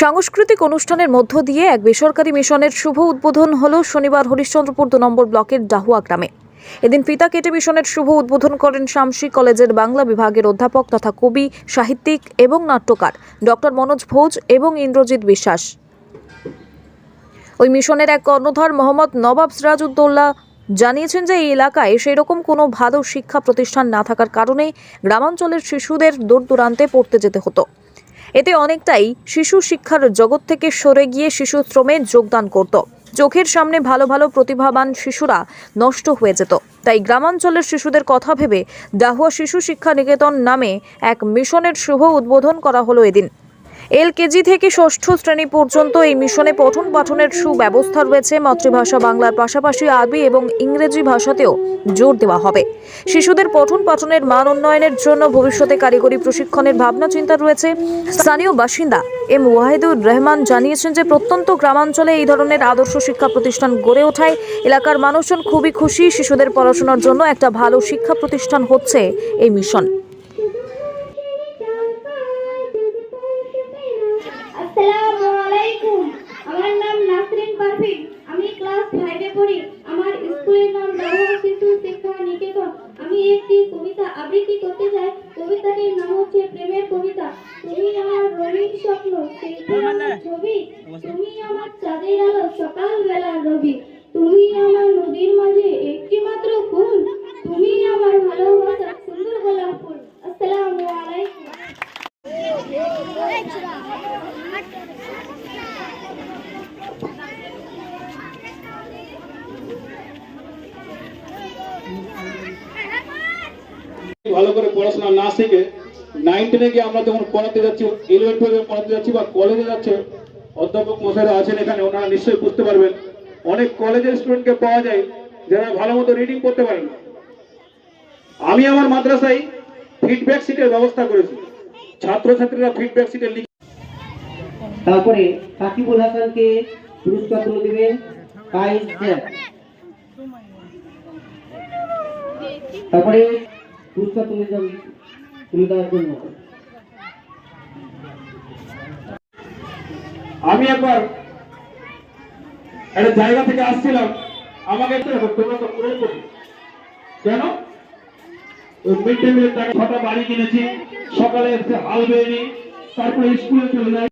সাংস্কৃতিক অনুষ্ঠানের মধ্য দিয়ে এক বেসরকারি মিশনের শুভ উদ্বোধন হল শনিবার হরিশ্চন্দ্রপুর দু নম্বর ব্লকের ডাহুয়া গ্রামে। এদিন ফিতা কেটে মিশনের শুভ উদ্বোধন করেন শামসী কলেজের বাংলা বিভাগের অধ্যাপক তথা কবি, সাহিত্যিক এবং নাট্যকার ডক্টর মনোজ ভোজ এবং ইন্দ্রজিৎ বিশ্বাস। ওই মিশনের এক কর্ণধার মোহাম্মদ নবাব সিরাজউদ্দৌলা জানিয়েছেন যে এই এলাকায় সেই রকম কোনো ভালো শিক্ষা প্রতিষ্ঠান না থাকার কারণে গ্রামাঞ্চলের শিশুদের দূর দূরান্তে পড়তে যেতে হতো। এতে অনেকটাই শিশু শিক্ষার জগৎ থেকে সরে গিয়ে শিশু শ্রমে যোগদান করত। চোখের সামনে ভালো ভালো প্রতিভাবান শিশুরা নষ্ট হয়ে যেত। তাই গ্রামাঞ্চলের শিশুদের কথা ভেবে ডাহুয়া শিশু শিক্ষা নিকেতন নামে এক মিশনের শুভ উদ্বোধন করা হলো এদিন। এলকেজি থেকে ষষ্ঠ শ্রেণি পর্যন্ত এই মিশনে পঠন পাঠনের সুব্যবস্থা রয়েছে। মাতৃভাষা বাংলার পাশাপাশি আরবি এবং ইংরেজি ভাষাতেও জোর দেওয়া হবে। শিশুদের পঠন পাঠনের মান উন্নয়নের জন্য ভবিষ্যতে কারিগরি প্রশিক্ষণের ভাবনা চিন্তা রয়েছে। স্থানীয় বাসিন্দা এম ওয়াহিদুর রহমান জানিয়েছেন যে, প্রত্যন্ত গ্রামাঞ্চলে এই ধরনের আদর্শ শিক্ষা প্রতিষ্ঠান গড়ে ওঠায়। এলাকার মানুষজন খুবই খুশি। শিশুদের পড়াশোনার জন্য একটা ভালো শিক্ষা প্রতিষ্ঠান হচ্ছে এই মিশন। শিক্ষা নিকেতন আমি একটি কবিতা আবৃত্তি করতে চাই। কবিতাটির নাম হচ্ছে প্রেমের কবিতা। তুমি আমার রঙিন স্বপ্ন শিল্পী আমার ছবি। তুমি আমার চাঁদের আলো সকাল বেলার রবি। তুমি আমার নদীর মাঝে একটি মাত্র ফুল। তুমি আমার ভালোবাসা সুন্দর গোলাপ ফুল। আসসালামু আলাইকুম। ভালো করে পড়াশোনা না শিখে নাইন টেনে গিয়ে আমরা যখন পড়াতে যাচ্ছি ইলেভেন টুয়েলভে পড়াতে যাচ্ছি বা কলেজে যাচ্ছে, অধ্যাপক মশাইরা আছেন এখানে, ওনারা নিশ্চয়ই বুঝতে পারবেন। অনেক কলেজের স্টুডেন্টকে পাওয়া যায় যারা ভালো মতো রিডিং করতে পারে না। আমি আমার মাদ্রাসায় ফিডব্যাক সিটের ব্যবস্থা করেছি। ছাত্রছাত্রীরা ফিডব্যাক সিটে লিখে তারপরে সাকিবুল হাসানকে পুরস্কার তুলে দেবেন তারপরে পুরস্কার দেবেন তুলে দেওয়ার জন্য। আমি একবার একটা জায়গা থেকে আসছিলাম, আমাকে তোমরা তো কেন? মিড ডে মিলের টাকা ছটা বাড়ি কিনেছি, সকালে হাল বেয়ে তারপরে স্কুলে চলে যাই।